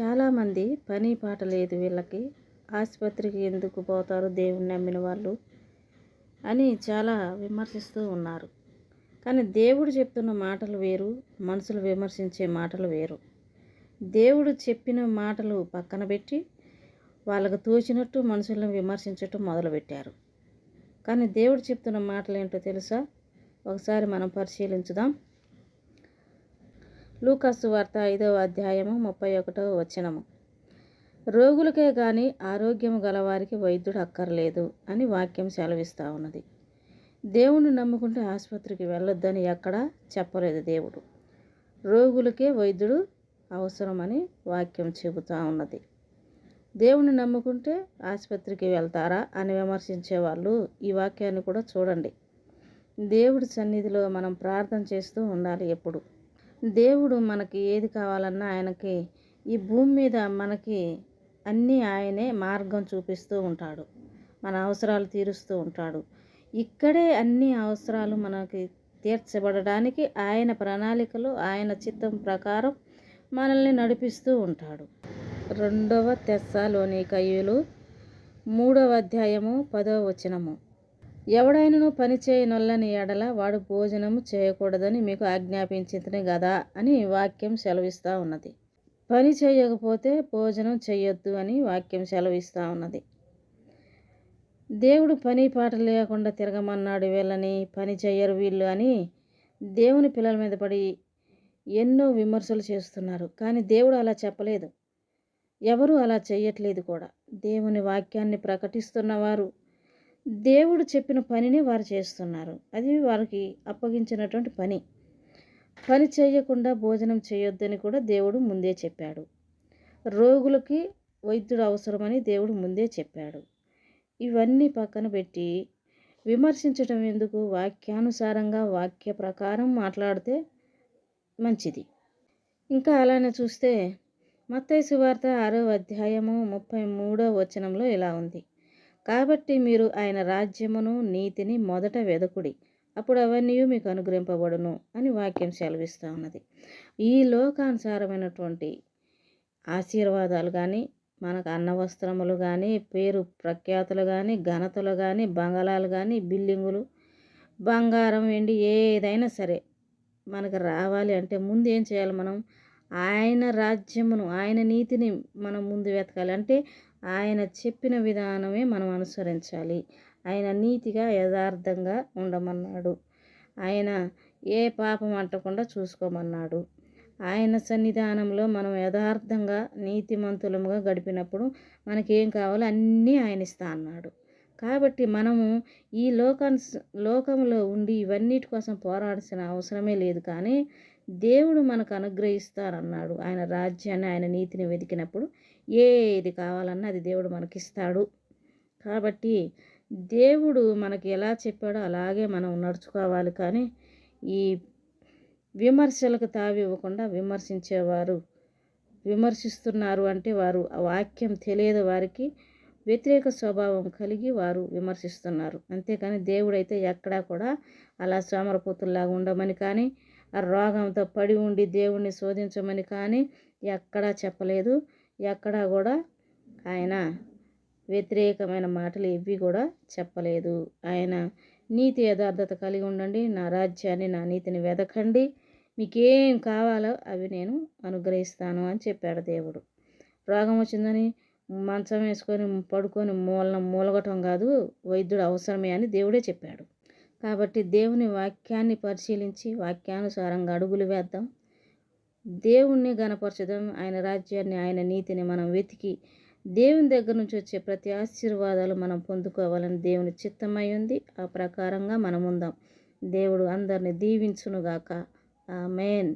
చాలామంది పని పాట లేదు వీళ్ళకి. ఆసుపత్రికి ఎందుకు పోతారు? దేవుణ్ణి నమ్మిన వాళ్ళు అని చాలా విమర్శిస్తూ ఉన్నారు. కానీ దేవుడు చెప్తున్న మాటలు వేరు మనుషులు విమర్శించే మాటలు వేరు. దేవుడు చెప్పిన మాటలు పక్కన పెట్టి వాళ్ళకు తోచినట్టు మనుషులను విమర్శించటం మొదలుపెట్టారు. కానీ దేవుడు చెప్తున్న మాటలు ఏంటో తెలుసా? ఒకసారి మనం పరిశీలించుదాం. లూకాసు వార్త ఐదవ అధ్యాయము ముప్పై ఒకటవ వచనము. రోగులకే కానీ ఆరోగ్యం గలవారికి వైద్యుడు అక్కర్లేదు అని వాక్యం సెలవిస్తూ ఉన్నది. దేవుణ్ణి నమ్ముకుంటే ఆసుపత్రికి వెళ్ళొద్దని ఎక్కడా చెప్పలేదు దేవుడు. రోగులకే వైద్యుడు అవసరమని వాక్యం చెబుతూ ఉన్నది. దేవుణ్ణి నమ్ముకుంటే ఆసుపత్రికి వెళ్తారా అని విమర్శించే వాళ్ళు ఈ వాక్యాన్ని కూడా చూడండి. దేవుడి సన్నిధిలో మనం ప్రార్థన చేస్తూ ఉండాలి ఎప్పుడు. దేవుడు మనకి ఏది కావాలన్నా ఆయనకి. ఈ భూమి మీద మనకి అన్నీ ఆయనే మార్గం చూపిస్తూ ఉంటాడు. మన అవసరాలు తీరుస్తూ ఉంటాడు. ఇక్కడే అన్ని అవసరాలు మనకి తీర్చబడడానికి ఆయన ప్రణాళికలు ఆయన చిత్తం ప్రకారం మనల్ని నడిపిస్తూ ఉంటాడు. రెండవ తెస్సాలోని కయ్యులు మూడవ అధ్యాయము పదవ వచనము. ఎవడైనను పని చేయనొల్లని ఎడల వాడు భోజనము చేయకూడదని మీకు ఆజ్ఞాపించింది కదా అని వాక్యం సెలవిస్తూ ఉన్నది. పని చేయకపోతే భోజనం చేయొద్దు అని వాక్యం సెలవిస్తూ ఉన్నది. దేవుడు పని పాట లేకుండా తిరగమన్నాడు వీళ్ళని పని చేయరు వీళ్ళు అని దేవుని పిల్లల మీద పడి ఎన్నో విమర్శలు చేస్తున్నారు. కానీ దేవుడు అలా చెప్పలేదు. ఎవరు అలా చేయట్లేదు కూడా. దేవుని వాక్యాన్ని ప్రకటిస్తున్నవారు దేవుడు చెప్పిన పనిని వారు చేస్తున్నారు. అది వారికి అప్పగించినటువంటి పని. పని చేయకుండా భోజనం చేయొద్దని కూడా దేవుడు ముందే చెప్పాడు. రోగులకి వైద్యుడు అవసరమని దేవుడు ముందే చెప్పాడు. ఇవన్నీ పక్కన పెట్టి విమర్శించటం ఎందుకు? వాక్యానుసారంగా వాక్య ప్రకారం మాట్లాడితే మంచిది. ఇంకా అలానే చూస్తే మత్తయి వార్త ఆరో అధ్యాయము ముప్పై మూడో వచనంలో ఇలా ఉంది. కాబట్టి మీరు ఆయన రాజ్యమును నీతిని మొదట వెదకుడి. అప్పుడు అవన్నీ మీకు అనుగ్రహింపబడును అని వాక్యం సెలవిస్తూ ఉన్నది. ఈ లోకానుసారమైనటువంటి ఆశీర్వాదాలు కానీ మనకు అన్న వస్త్రములు కానీ పేరు ప్రఖ్యాతులు కానీ ఘనతలు కానీ బంగాళాలు కానీ బిల్డింగులు బంగారం వెండి ఏదైనా సరే మనకు రావాలి అంటే ముందు ఏం చేయాలి మనం? ఆయన రాజ్యమును ఆయన నీతిని మనం ముందు వెతకాలి. అంటే ఆయన చెప్పిన విధానమే మనం అనుసరించాలి. ఆయన నీతిగా యథార్థంగా ఉండమన్నాడు. ఆయన ఏ పాపం అంటకుండా చూసుకోమన్నాడు. ఆయన సన్నిధానంలో మనం యథార్థంగా నీతిమంతులముగా గడిపినప్పుడు మనకేం కావాలో అన్నీ ఆయన ఇస్తా అన్నాడు. కాబట్టి మనము ఈ లోకం లోకంలో ఉండి ఇవన్నిటి కోసం పోరాడాల్సిన అవసరమే లేదు కానీ దేవుడు మనకు అనుగ్రహిస్తారన్నాడు. ఆయన రాజ్యాన్ని ఆయన నీతిని వెతికినప్పుడు ఏది కావాలన్నా అది దేవుడు మనకిస్తాడు. కాబట్టి దేవుడు మనకి ఎలా చెప్పాడో అలాగే మనం నడుచుకోవాలి. కానీ ఈ విమర్శలకు తావివ్వకుండా విమర్శించేవారు విమర్శిస్తున్నారు అంటే వారు ఆ వాక్యం తెలియదు వారికి. వ్యతిరేక స్వభావం కలిగి వారు విమర్శిస్తున్నారు. అంతేకాని దేవుడైతే ఎక్కడా కూడా అలా సోమరపోతుల్లాగా ఉండమని కానీ రోగంతో పడి ఉండి దేవుణ్ణి శోధించమని కానీ ఎక్కడా చెప్పలేదు. ఎక్కడా కూడా ఆయన వ్యతిరేకమైన మాటలు ఇవి కూడా చెప్పలేదు. ఆయన నీతి యథార్థత కలిగి ఉండండి. నా రాజ్యాన్ని నా నీతిని వెదకండి. మీకేం కావాలో అవి నేను అనుగ్రహిస్తాను అని చెప్పాడు దేవుడు. రోగం వచ్చిందని మంచం వేసుకొని పడుకొని మూలన మూలగటం కాదు వైద్యుడు అవసరమే అని దేవుడే చెప్పాడు. కాబట్టి దేవుని వాక్యాన్ని పరిశీలించి వాక్యానుసారంగా అడుగులు వేద్దాం. దేవుణ్ణి గణపరచడం ఆయన రాజ్యాన్ని ఆయన నీతిని మనం వెతికి దేవుని దగ్గర నుంచి వచ్చే ప్రతి ఆశీర్వాదాలు మనం పొందుకోవాలని దేవుని చిత్తమై ఉంది. ఆ ప్రకారంగా మనం ఉందాం. దేవుడు అందరిని దీవించునుగాక. మెయిన్